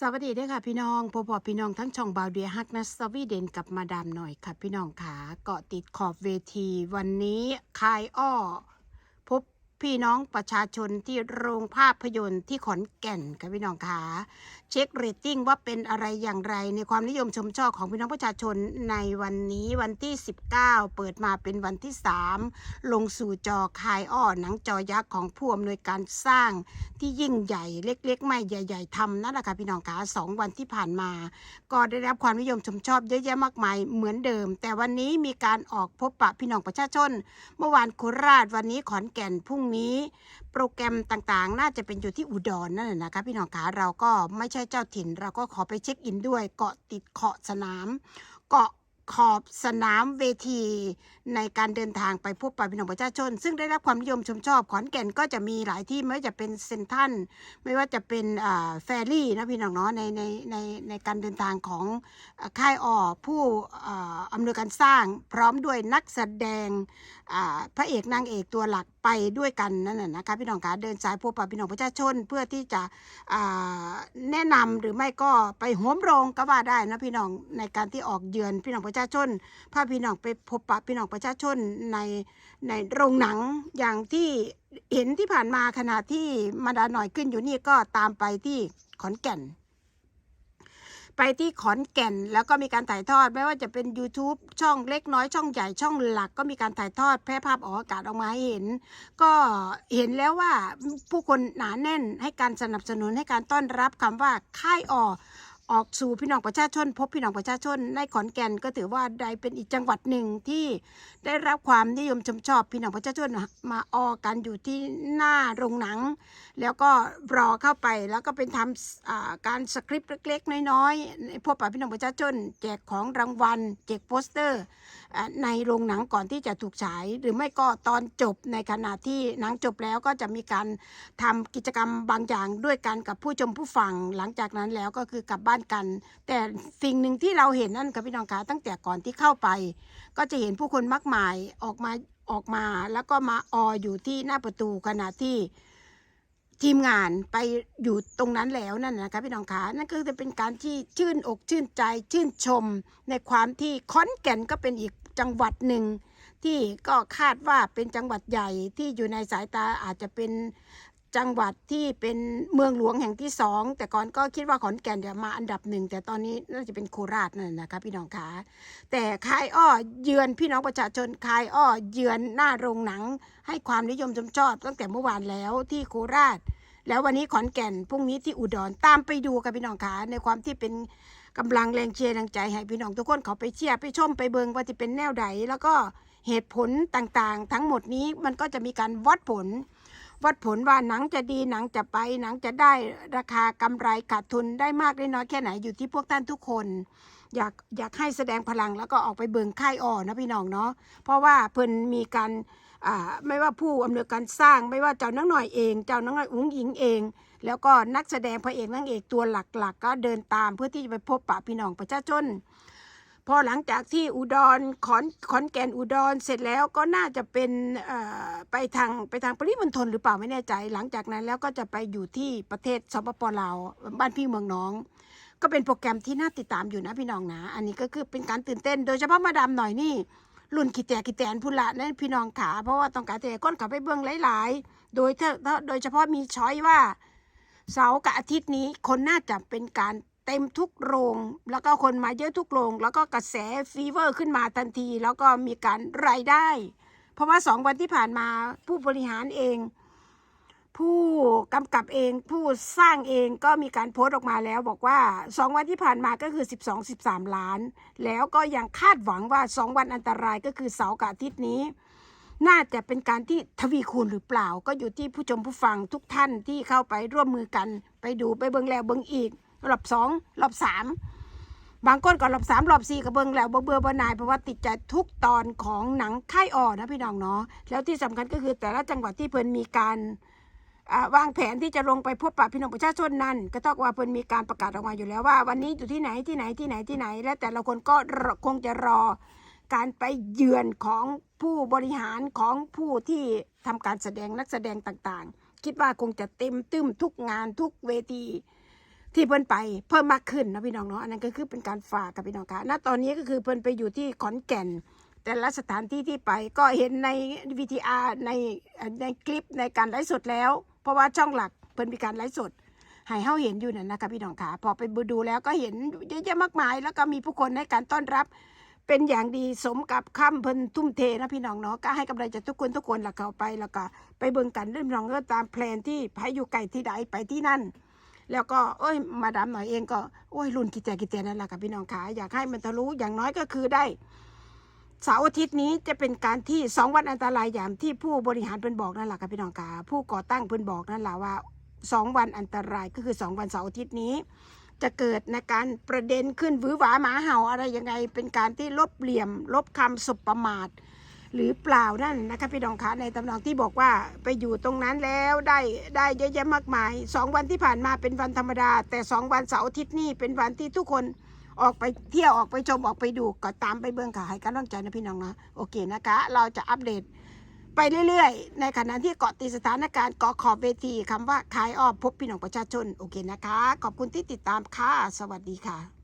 สวัสดีเด้วยค่ะพี่น้องพบพี่น้องทั้งช่องบาวเดียฮักนะสวีเดนกับมาดามหน่อยค่ะพี่น้องขาเกาะติดขอบเวที วันนี้คายอ้อ พี่น้องประชาชนที่โรงภาพยนตร์ที่ขอนแก่นค่ะพี่น้องขาเช็คเรตติ้งว่าเป็นอะไรอย่างไรในความนิยมชมชอบของพี่น้องประชาชนในวันนี้วันที่ 19 เปิดมาเป็นวันที่ 3 ลงสู่จอคายอ้อหนังจอยักษ์ของผู้อำนวยการสร้างที่ยิ่งใหญ่เล็ก ๆ ไม่ใหญ่ ๆทำนั่นแหละค่ะพี่น้องคะสองวันที่ผ่านมา ก็ได้รับความนิยมชมชอบเยอะแยะมากมายเหมือนเดิม แต่วันนี้มีการออกพบปะพี่น้องประชาชน เมื่อวานโคราชวันนี้ขอนแก่นพรุ่งนี้ โปรแกรมต่างๆ น่าจะเป็นอยู่ที่อุดรนั่นแหละนะคะพี่น้องขาเราก็ไม่ใช่เจ้าถิ่น เราก็ขอไปเช็คอินด้วย เกาะติดเกาะสนาม เกาะ ขอบสนามเวทีในการเดินทางไปพบปะพี่น้องประชาชน ซึ่งได้รับความนิยมชมชอบ ขอนแก่นก็จะมีหลายที่ไม่ว่าจะเป็นเซนทันไม่ว่าจะเป็นอ่าแฟรี่นะพี่น้องเนาะในในในในการเดินทางของค่ายออผู้อ่าอำนวยการสร้าง พร้อมด้วยนักแสดงอ่าพระเอกนางเอกตัวหลักไปด้วยกันนั่นแหละนะคะพี่น้องคะเดินสายพบปะพี่น้องประชาชน เพื่อที่จะอ่าแนะนำหรือไม่ก็ไปโหมโรงก็ว่าได้นะพี่น้องในการที่ออกเยือนพี่น้องประชาชนพาพี่น้องไปพบปะพี่น้องประชาชนในในโรงหนังอย่างที่เห็นที่ผ่านมาขณะที่มาดาหน่อยขึ้นอยู่นี่ก็ตามไปที่ขอนแก่น ไปที่ขอนแก่นแล้วก็มีการถ่ายทอดไม่ว่าจะเป็น YouTube ช่องเล็กน้อยช่องใหญ่ช่องหลัก ก็มีการถ่ายทอดแพร่ภาพออกอากาศออกมาให้เห็น ก็เห็นแล้วว่าผู้คนหนาแน่นให้การสนับสนุนให้การต้อนรับคำว่าค่ายออ ออกสู่พี่น้องประชาชน พบพี่น้องประชาชน ในขอนแก่นก็ถือว่าได้เป็นอีกจังหวัดหนึ่งที่ได้รับความนิยมชมชอบพี่น้องประชาชนมาออกันอยู่ที่หน้าโรงหนัง แล้วก็รอเข้าไปแล้วก็เป็นทำอ่าการสคริปต์เล็กๆ น้อยๆพบปะพี่น้องประชาชน แจกของรางวัล แจกโปสเตอร์ในโรงหนังก่อนที่จะถูกฉาย หรือไม่ก็ตอนจบในขณะที่หนังจบแล้วก็จะมีการทำกิจกรรมบางอย่างด้วยกันกับผู้ชมผู้ฟังหลังจากนั้นแล้วก็คือกลับบ้านกัน แต่สิ่งหนึ่งที่เราเห็นนั่นค่ะพี่น้องคะตั้งแต่ก่อนที่เข้าไป ก็จะเห็นผู้คนมากมายออกมาออกมาแล้วก็มาอออยู่ที่หน้าประตูขณะที่ ทีมงานไปอยู่ตรงนั้นแล้วนั่นนะคะพี่น้องคะนั่นก็จะเป็นการที่ชื่นอกชื่นใจชื่นชม ในความที่ขอนแก่นก็เป็นอีกจังหวัดหนึ่งที่ก็คาดว่าเป็นจังหวัดใหญ่ที่อยู่ในสายตาอาจจะเป็น จังหวัดที่เป็นเมืองหลวงแห่งที่สองแต่ก่อนก็คิดว่าขอนแก่นจะมาอันดับหนึ่งแต่ตอนนี้น่าจะเป็นโคราชนั่นนะคะพี่น้องคะแต่คายอ้อเยือนพี่น้องประชาชนคายอ้อเยือนหน้าโรงหนัง ให้ความนิยมชมชอบ ตั้งแต่เมื่อวานแล้วที่โคราช แล้ววันนี้ขอนแก่นพรุ่งนี้ที่อุดรตามไปดูกับพี่น้องขาในความที่เป็นกำลังแรงเชียร์แรงใจให้พี่น้องทุกคนเขาไปเชียร์ไปชมไปเบิงว่าจะเป็นแนวใดแล้วก็เหตุผลต่างๆ ทั้งหมดนี้มันก็จะมีการวัดผล วัดผลว่าหนังจะดีหนังจะไปหนังจะได้ราคากำไรขาดทุนได้มากได้น้อยแค่ไหนอยู่ที่พวกท่านทุกคน อยากอยากให้แสดงพลังแล้วก็ออกไปเบิงค่ายอ่อนะพี่น้องเนาะเพราะว่าเพิ่นมีการอ่าไม่ว่าผู้อำนวยการสร้างไม่ว่าเจ้านักหน่อยเอง เจ้านักหน่อยอุ้งหญิงเอง แล้วก็นักแสดงพระเอกนางเอกตัวหลักๆก็เดินตามเพื่อที่จะไปพบปะพี่น้องประชาชน พอหลังจากที่อุดรขอนขอนแก่นอุดรเสร็จแล้วก็น่าจะเป็นเอ่อไปทางไปทางปริมณฑลหรือเปล่าไม่แน่ใจ หลังจากนั้นแล้วก็จะไปอยู่ที่ประเทศสปปลาวบ้านพี่เมืองน้อง ก็เป็นโปรแกรมที่น่าติดตามอยู่นะพี่น้องนะ อันนี้ก็คือเป็นการตื่นเต้น โดยเฉพาะมาดามหน่อยนี่รุ่นขีแตกขีแตนพุละนั่นพี่น้องขาเพราะว่าต้องการแต่ก้นขับไปเบื้องหลาย ๆ โดยเธอโดยเฉพาะมีช้อยว่าเสาร์กับอาทิตย์นี้คนน่าจะเป็นการ เต็มทุกโรง แล้วก็คนมาเยอะทุกโรง แล้วก็กระแสฟีเวอร์ขึ้นมาทันที แล้วก็มีการรายได้ เพราะว่าสองวันที่ผ่านมาผู้บริหารเอง ผู้กำกับเองผู้สร้างเองก็มีการโพสต์ออกมาแล้ว บอกว่าสองวันที่ผ่านมาก็คือ 12 13 ล้าน แล้วก็ยังคาดหวังว่าสองวันอันตรายก็คือเสาร์กับอาทิตย์นี้ น่าจะเป็นการที่ทวีคูณหรือเปล่า ก็อยู่ที่ผู้ชมผู้ฟังทุกท่านที่เข้าไปร่วมมือกัน ไปดูไปเบิงแล้วเบิงอีก รอบสองรอบสามบางคนก็รอบสามรอบสี่ก็เบิงแล้วบ่เบื่อบ่นายเพราะว่าติดใจทุกตอนของหนังค่ายอ่อนะพี่น้องเนาะแล้วที่สำคัญก็คือแต่ละจังหวัดที่เพิ่นมีการวางแผนที่จะลงไปพบปะพี่น้องประชาชนนั้น ก็ต้องว่าเพิ่นมีการประกาศออกมาอยู่แล้วว่า วันนี้อยู่ที่ไหนที่ไหนที่ไหนที่ไหน และแต่ละคนก็คงจะรอการไปเยือนของผู้บริหารของผู้ที่ทำการแสดงนักแสดงต่างๆ คิดว่าคงจะเต็มตึ้มทุกงานทุกเวที ที่เพิ่นไปเพิ่มมากขึ้นนะพี่น้องเนาะอันนั้นก็คือเป็นการฝากกับพี่น้องค่ะณตอนนี้ก็คือเพิ่นไปอยู่ที่ขอนแก่น แต่ละสถานที่ที่ไปก็เห็นในวีทีอาร์ในในคลิปในการไลฟ์สดแล้ว เพราะว่าช่องหลักเพิ่นมีการไลฟ์สดให้เฮาเห็นอยู่นั่นนะคะพี่น้องค่ะพอไปดูแล้วก็เห็นเยอะแยะมากมาย แล้วก็มีผู้คนให้การต้อนรับเป็นอย่างดีสมกับคำเพิ่นทุ่มเทนะพี่น้องเนาะก็ให้กำลังใจทุกคนทุกคนหลักเข้าไปแล้วก็ไปเบิ่งกันเรื่องน้องก็ตามแพลนที่พายอยู่ไกลที่ใดไปที่นั่น แล้วก็เอ้ย มาดามหน่อยเองก็โอ้ยรุ่นกิเจกิเจนั่นแหละค่ะพี่น้องขาอยากให้มันทะลุอย่างน้อยก็คือได้เสาร์อาทิตย์นี้จะเป็นการที่สองวันอันตรายอย่างที่ผู้บริหารเพิ่นบอกนั่นแหละค่ะพี่น้องขาผู้ก่อตั้งเพิ่นบอกนั่นแหละว่าสองวันอันตรายก็คือสองวันเสาร์อาทิตย์นี้ จะเกิดในการประเด็นขึ้นวือหวาหมาเห่าอะไรยังไง เป็นการที่ลบเหลี่ยม ลบคำสบประมาท หรือเปล่านั่นนะคะพี่น้องคะในตำนองที่บอกว่าไปอยู่ตรงนั้นแล้วได้ได้เยอะแยะมากมายสองวันที่ผ่านมาเป็นวันธรรมดา แต่สองวันเสาร์อาทิตย์นี้เป็นวันที่ทุกคนออกไปเที่ยวออกไปชมออกไปดูก็ตามไปเบื้องขาให้กำลังใจนะพี่น้องนะโอเคนะคะ เราจะอัปเดตไปเรื่อยๆ ในขณะที่เกาะติดสถานการณ์เกาะขอบเวทีคำว่าขายออมพบพี่น้องประชาชนโอเคนะคะ ขอบคุณที่ติดตามค่ะ สวัสดีค่ะ